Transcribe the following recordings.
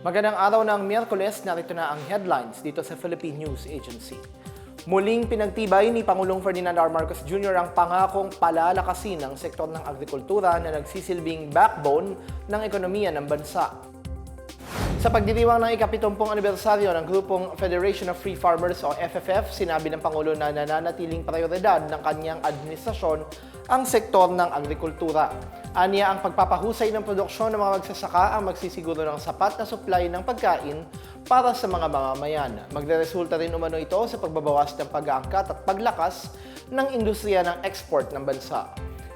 Magandang araw ng Miyerkules, narito na ang headlines dito sa Philippine News Agency. Muling pinagtibay ni Pangulong Ferdinand R. Marcos Jr. ang pangakong palalakasin ng sektor ng agrikultura na nagsisilbing backbone ng ekonomiya ng bansa. Sa pagdiriwang ng ikapitumpong anibersaryo ng grupong Federation of Free Farmers o FFF, sinabi ng Pangulo na nananatiling prioridad ng kanyang administrasyon ang sektor ng agrikultura. Aniya ang pagpapahusay ng produksyon ng mga magsasaka ang magsisiguro ng sapat na supply ng pagkain para sa mga mamamayan. Magreresulta rin umano ito sa pagbabawas ng pag-aangkat at paglakas ng industriya ng export ng bansa.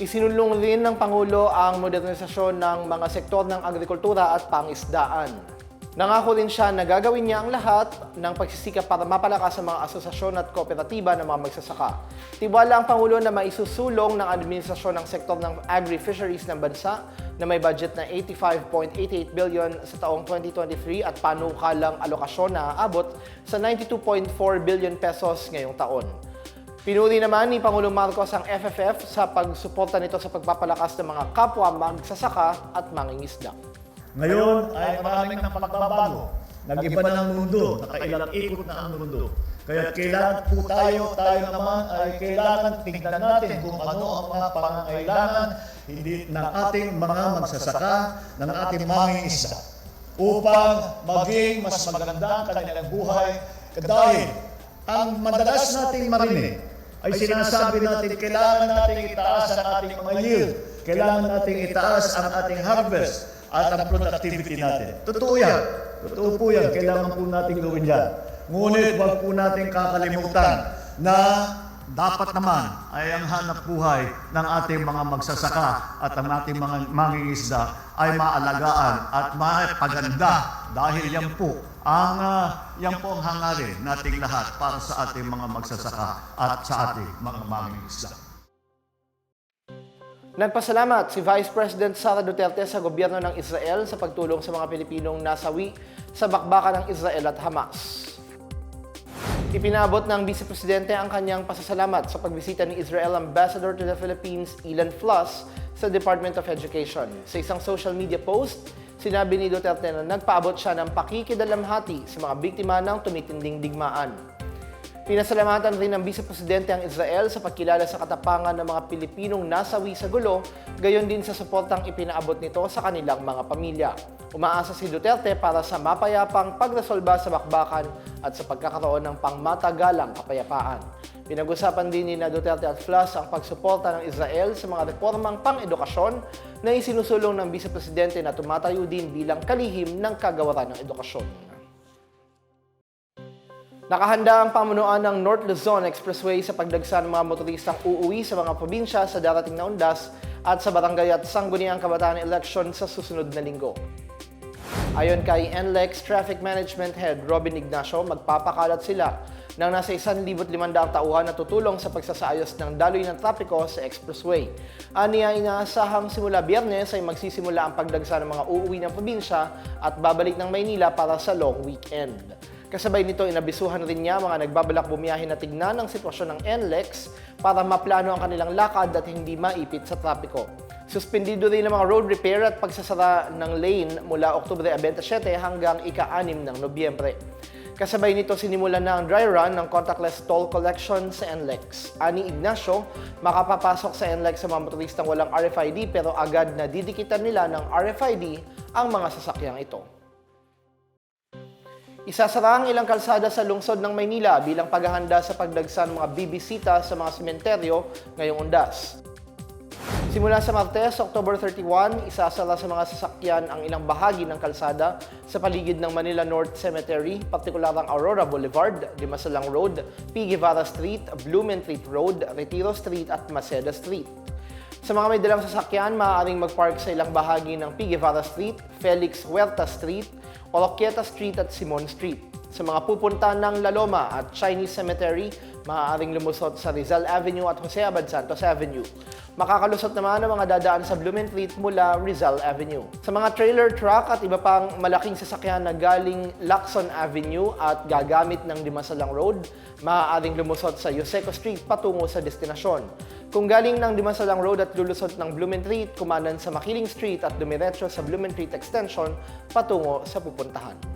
Isinulong rin ng Pangulo ang modernisasyon ng mga sektor ng agrikultura at pangisdaan. Nangako rin siya na gagawin niya ang lahat ng pagsisikap para mapalakas ang mga asosasyon at kooperatiba ng mga magsasaka. Tiwala ang Pangulo na maisusulong ng administrasyon ng sektor ng agri-fisheries ng bansa na may budget na 85.88 billion sa taong 2023 at panukalang alokasyon na aabot sa 92.4 billion pesos ngayong taon. Pinuri naman ni Pangulong Marcos ang FFF sa pagsuporta nito sa pagpapalakas ng mga kapwa magsasaka at mangingisda. Ngayon ay maraming ng pagbabago. Nag-iba na ang mundo, nakailang ikot na ang mundo. Kaya kailangan po tayo, tayo naman ay kailangan tingnan natin kung ano ang mga pangangailangan hindi ng ating mga magsasaka, ng ating mangingisda upang maging mas maganda ang kanilang buhay dahil ang madalas nating marinig ay sinasabi natin kailangan nating itaas ang ating mga yield, kailangan nating itaas ang ating harvest at ang productivity natin. Totoo yan. Totoo po yan. Kailangan po natin gawin yan. Ngunit huwag po natin kakalimutan na dapat naman ay ang hanap buhay ng ating mga magsasaka at ang ating mga mangingisda ay maalagaan at mapaganda dahil yan po ang ah, yan po ang hangarin nating lahat para sa ating mga magsasaka at sa ating mga mangingisda. Nagpasalamat si Vice President Sara Duterte sa gobyerno ng Israel sa pagtulong sa mga Pilipinong nasawi sa bakbakan ng Israel at Hamas. Ipinabot ng Vice Presidente ang kanyang pasasalamat sa pagbisita ni Israel Ambassador to the Philippines, Ilan Flos, sa Department of Education. Sa isang social media post, sinabi ni Duterte na nagpaabot siya ng pakikidalamhati sa mga biktima ng tumitinding digmaan. Pinasalamatan rin ng Vice Presidente ang Israel sa pagkilala sa katapangan ng mga Pilipinong nasawi sa gulo, gayon din sa suportang ipinaabot nito sa kanilang mga pamilya. Umaasa si Duterte para sa mapayapang pagresolba sa bakbakan at sa pagkakaroon ng pangmatagalang kapayapaan. Pinag-usapan din ni na Duterte at Flas ang pagsuporta ng Israel sa mga reformang pang-edukasyon na isinusulong ng Vice Presidente na tumatayo din bilang kalihim ng kagawaran ng edukasyon. Nakahanda ang pamunuan ng North Luzon Expressway sa pagdagsa ng mga motoristang uuwi sa mga probinsya sa darating na undas at sa barangay at sangguniang kabataan election sa susunod na linggo. Ayon kay NLEX Traffic Management Head Robin Ignacio, magpapakalat sila ng nasa 1,500 tauhan na tutulong sa pagsasaayos ng daloy ng trapiko sa expressway. Aniya inaasahang simula biyernes ay magsisimula ang pagdagsa ng mga uuwi ng probinsya at babalik ng Maynila para sa long weekend. Kasabay nito, inabisuhan rin niya mga nagbabalak bumiyahe na tignan ang sitwasyon ng NLEX para maplano ang kanilang lakad at hindi maipit sa trapiko. Suspendido rin ang mga road repair at pagsasara ng lane mula Oktubre 27 hanggang ika-6 ng Nobyembre. Kasabay nito, sinimulan na ang dry run ng contactless toll collection sa NLEX. Ani Ignacio, makapapasok sa NLEX sa mga motoristang walang RFID pero agad na didikitan nila ng RFID ang mga sasakyang ito. Isasara ang ilang kalsada sa lungsod ng Maynila bilang paghahanda sa pagdagsa ng mga bibisita sa mga sementeryo ngayong undas. Simula sa Martes, October 31, isasara sa mga sasakyan ang ilang bahagi ng kalsada sa paligid ng Manila North Cemetery, partikular ang Aurora Boulevard, Dimasalang Road, P. Guevara Street, Blumentritt Road, Retiro Street at Maceda Street. Sa mga may dalang sasakyan, maaaring mag-park sa ilang bahagi ng P. Street, Felix Huerta Street, Oroquieta Street at Simon Street. Sa mga pupunta ng Laloma at Chinese Cemetery, maaaring lumusot sa Rizal Avenue at Jose Abad Santos Avenue. Makakalusot naman ang mga dadaan sa Blumentritt mula Rizal Avenue. Sa mga trailer truck at iba pang malaking sasakyan na galing Lacson Avenue at gagamit ng Dimasalang Road, maaaring lumusot sa Yoseco Street patungo sa destinasyon. Kung galing ng Dimasalang Road at lulusot ng Blumentritt, kumanan sa Makiling Street at dumiretso sa Blumentritt Extension patungo sa pupuntahan.